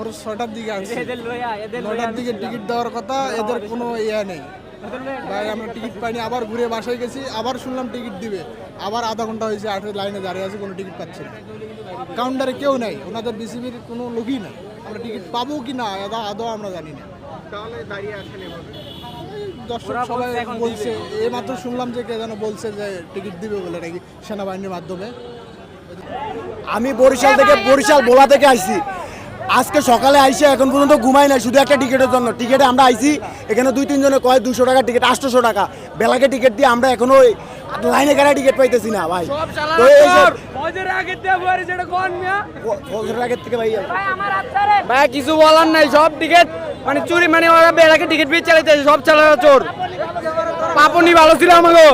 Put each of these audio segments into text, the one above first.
ওর ছটার দিকে আসছে এদের নটার দিকে টিকিট দেওয়ার কথা এদের কোনো ইয়ে নেই। ভাই আমরা টিকিট পাইনি আবার ঘুরে বাসায় গেছি আবার শুনলাম টিকিট দিবে। আবার আধা ঘণ্টা হয়েছে আটের লাইনে দাঁড়িয়ে আছে কোনো টিকিট পাচ্ছি না। কাউন্টারে কেউ নেই ওনাদের বিসিবির কোনো লোকই নাই। আমরা টিকিট পাবো কি না আদৌ আদৌ আমরা জানি না। তাহলে দাঁড়িয়ে আছেন এভাবে। এই দর্শক সবাই বলছে এখন বলছে এই মাত্র শুনলাম যে কে যেন বলছে যে টিকিট দিবে বলে নাকি সেনাবাহিনীর মাধ্যমে। আমি বরিশাল থেকে বরিশাল বোলা থেকে আইছি আজকে সকালে আইসে এখন পর্যন্ত ঘুমাই নাই শুধু একটা টিকিটের জন্য। টিকিটে আমরা আইসি এখানে দুই তিনজনে কয় দুশো টাকা টিকিট আটশোশো টাকা। বেলাকে টিকিট দিয়ে আমরা এখনও ওই লাইনে কারা টিকিট পাইতেছি না ভাই। তো এই থেকে ভাই ভাই কিছু বলার নাই সব টিকিট মানে চুরি মানে ওরা বেড়াকে টিকিট পেয়ে চালাইতে সব চালানো চোর। পাপনি ভালো ছিল। আমাকে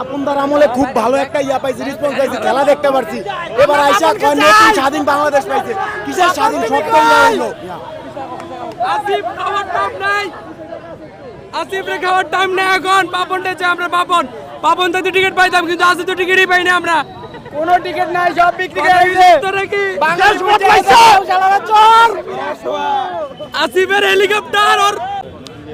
আপনার আমলে খুব ভালো একটা ইয়া পাইছি রেসপন্স পাইছি খেলা দেখতে পারছি। এবার আইসা কয় নতুন স্বাধীন বাংলাদেশ পাইছে। কিসের স্বাধীন সব তো ইয়া হইল? আসিফ খাওয়ার টাইম নাই। আসিফ রে খাওয়ার টাইম নেই এখন। পাপন আমরা পাপন পাপন তো টিকিট পাইতাম কিন্তু আসিফ তো টিকিটই পাইনি আমরা। কোন টিকিট নাই সব বিক্রি করে দিয়েছে। তোরা কি বাংলাদেশ চোর আসিফের হেলিকপ্টার ওর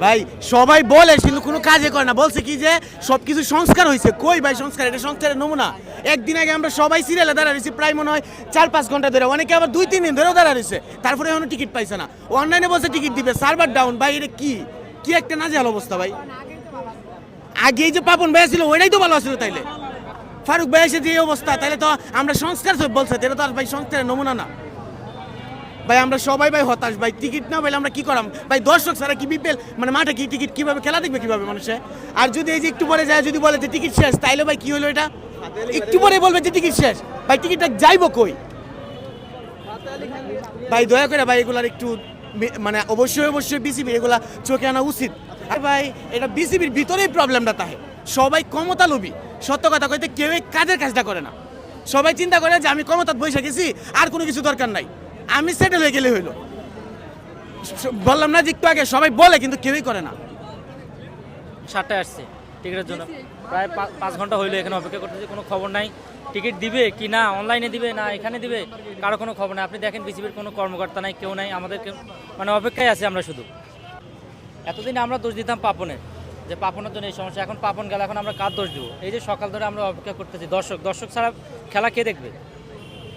ভাই, সবাই বলে, কিন্তু কোনো কাজে করে না। বলছে কি যে সব কিছু সংস্কার হয়েছে কই ভাই সংস্কার? এটা সংস্কারের নমুনা। একদিন আগে আমরা সবাই সিরিয়ালে দাঁড়া রয়েছি, প্রায় মনে হয় চার পাঁচ ঘণ্টা ধরে। অনেকে আবার দুই, তিন দিন ধরেও দাঁড়া রয়েছে। তারপরে এখনও টিকিট পাইছে না। অনলাইনে বসে টিকিট দিবে। Server down. ভাই, এটা কি? কি একটা নাজেহাল অবস্থা ভাই। আগে যে পাপন ভাই ছিল ওইটাই তো ভালো ছিল তাইলে। ফারুক ভাই এসে যে অবস্থা, তাইলে তো আমরা সংস্কার বলছে এটা তো আর ভাই সংস্কারের নমুনা না। ভাই, আমরা সবাই ভাই হতাশ, ভাই। টিকিট না পাইলে আমরা কি করাম? ভাই, দর্শক ছাড়া কি বিপিএল? মানে মাঠে কি টিকিট কীভাবে, খেলা দেখবে কীভাবে মানুষে? আর যদি এই যে একটু পরে যায়, যদি বলে যে টিকিট শেষ, তাইলে ভাই কি হলো এটা? একটু পরে বলবে যে টিকিট শেষ। ভাই, টিকিটটা যাইবো কই? ভাই, দয়া করে ভাই, এগুলার একটু মানে অবশ্যই অবশ্যই বিসিবি এগুলা চোখে আনা উচিত। আর ভাই, এটা বিসিবির ভিতরেই প্রবলেমটা তাহে। সবাই ক্ষমতা লোভী। সত্য কথা কইতে কেউই কাজের কাজটা করে না। সবাই চিন্তা করে যে আমি ক্ষমতা বসে গেছি আর কোনো কিছু দরকার নাই। আমি সেটেল হয়ে গেলে হইল। বললাম না যে একটু আগে সবাই বলে কিন্তু কেউই করে না। সাতটায় আসছে টিকিটের জন্য। প্রায় পাঁচ ঘণ্টা হইল এখানে অপেক্ষা করতেছি কোনো খবর নাই। টিকিট দিবে কি না অনলাইনে দিবে না এখানে দিবে কারও কোনো খবর নাই। আপনি দেখেন বিসিবির কোনো কর্মকর্তা নাই কেউ নাই আমাদেরকে মানে অপেক্ষায় আছে আমরা শুধু। এতদিন আমরা দোষ দিতাম পাপনের যে পাপনের জন্য এই সমস্যা। এখন পাপন গেল এখন আমরা কার দোষ দেবো? এই যে সকাল ধরে আমরা অপেক্ষা করতেছি। দর্শক দর্শক ছাড়া খেলা কে দেখবে?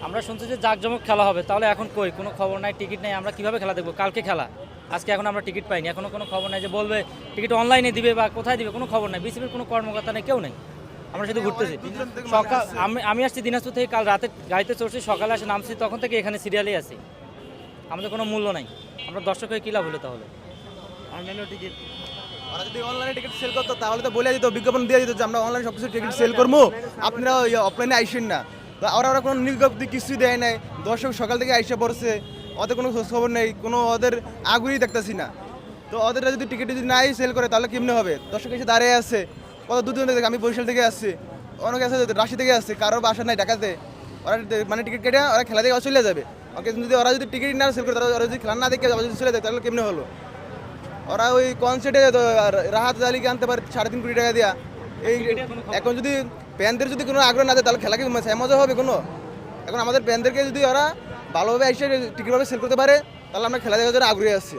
আমরা শুনছি যে জাঁকজমক খেলা হবে তাহলে এখন কই? কোনো খবর নাই টিকিট নেই আমরা কীভাবে খেলা দেখব? কালকে খেলা। আজকে এখন আমরা টিকিট পাইনি এখনও কোনো খবর নাই যে বলবে টিকিট অনলাইনে দিবে বা কোথায় দিবে কোনো খবর নাই। বিসিবির কোনো কর্মকর্তা নেই কেউ নেই। আমরা শুধু ঘুরতেছি। সকাল আমি আমি আসছি দিনাজপুর থেকে কাল রাতে গাড়িতে চড়ছি সকালে আসে নামছি তখন থেকে এখানে সিরিয়ালেই আছি। আমাদের কোনো মূল্য নাই। আমরা দর্শক হয়ে কী লাভ হলো তাহলে? ওরা যদি অনলাইনে টিকিট সেল করতো তাহলে তো বলে দিত বিজ্ঞাপন দিয়ে দিত যে আমরা অনলাইনে সব কিছু টিকিট সেল করব আপনারা অফলাইনে আইসেন না। তো ওরা কোনো বিজ্ঞপ্তি কিছুই দেয় নাই। দর্শক সকাল থেকে আইসা পড়ছে, ওদের কোনো খবর নেই, কোনো ওদের আগুনই দেখতেছি না। তো ওদের যদি টিকিট যদি নাই সেল করে, তাহলে কেমনে হবে? দর্শক এসে দাঁড়িয়ে আছে, কত দূর থেকে, আমি বরিশাল থেকে আসছি, অনেক আছে রাশি থেকে আসছে, কারোর বাসা নাই, ঢাকাতে। ওরা মানে টিকিট কেটে, ওরা খেলা দেখে চলে যাবে। ওকে, যদি ওরা যদি টিকিট না সেল করে, তাহলে ওরা যদি খেলা না দেখে যদি চলে যায়, তাহলে কেমনে হলো? ওরা ওই কনসার্টে রাহাত আলীকে আনতে পারে সাড়ে তিন কোটি টাকা দেওয়া এই, এখন যদি প্যানদের যদি কোনো আগ্রহ না দেয়, তাহলে খেলা কি মজা হবে কোনো? এখন আমাদের প্যানদেরকে যদি ওরা ভালোভাবে এসে টিকিটভাবে সেল করতে পারে, তাহলে আমরা খেলা দেখার জন্য আগ্রহী আছি।